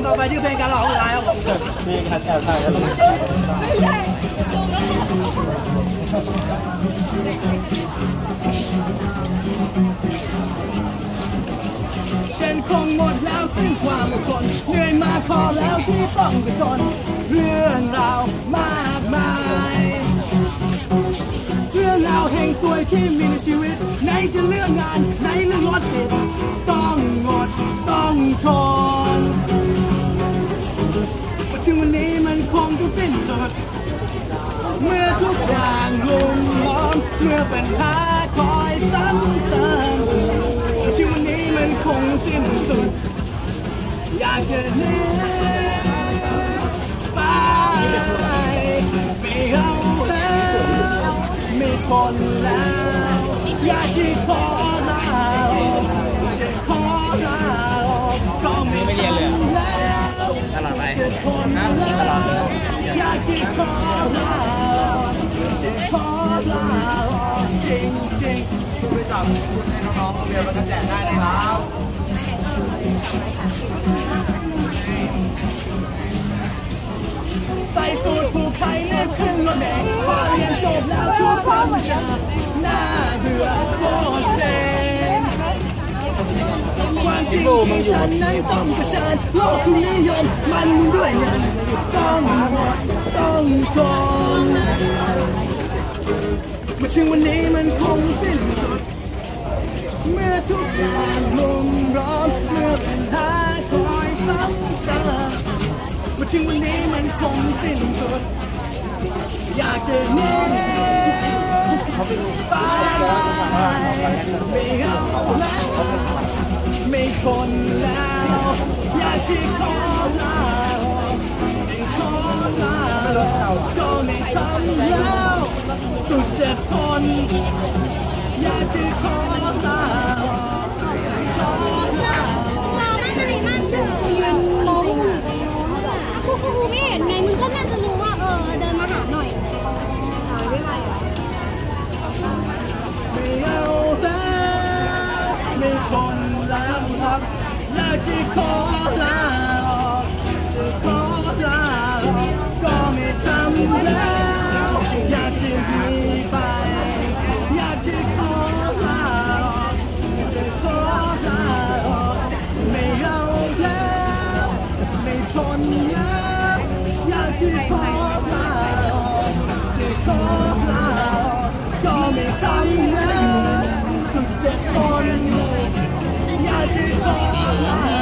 งต่อไปชื่อเพลงการหลอกผู้ชายครับผมมีการแอบถ่ายกันฉันคงหมดแล้วซึ่งความอดทนเหนื่อยมาพอแล้วที่ต้องกระทนเรื่องราวมากมายเรื่องราวแห่งตัวที่มีในชีวิตไหนจะเรื่องงาน อย่างลุ่มล้อมเมื่อเปัญหาคอยซ้ำเติมที่วันนี้มันคงสิ้นสุด อยากจะเลืไปไม่เอาแล้วไม่ทนแล้ว อยากจะขอลาออกจะขอลาออกก็ไม่ทนแล้วตลอดไปจะทนแล้ว อยากจะขอลาจะขอลาจริงจริงไปจับคุณให้น้องๆเรียนมันจะแจกได้นะครับใส่สูตรผูกไทยเลือกขึ้นรถแดงพอเรียนจบแล้วชุดความจำหน้าเบื่อโคตรเซ็งความจริงที่ฉันนั้นต้องเผชิญโลกคุณนิยมมันด้วยเงิน ต้องหมดต้องทนมาถึงวันนี้มันคงสิ้นสุด เมื่อทุกอย่างลุมร้อมเมื่อปัญหาคอยซ้ำเติมมาถึงวันนี้มันคงสิ้นสุด อยากจะหนีไปไม่เอาแล้วไม่ทนแล้ว อยากที่ขอล กก็ไม่ทำแล้วสุดจะทน อยากจะขอลาออกจะขอลาออกเราน่าจะนั่งถึงมันล้มกูกูไม่เห็นไงมึงก็น่าจะรู้ว่าเออเดินมาหาหน่อยไม่ไหวอะไม่เอาแล้วไม่ทนแล้วครับอยากจะขอลา จะขอลาออกจะขอลาออกก็ไม่ทำแล้วสุดจะทนอยากจะขอลา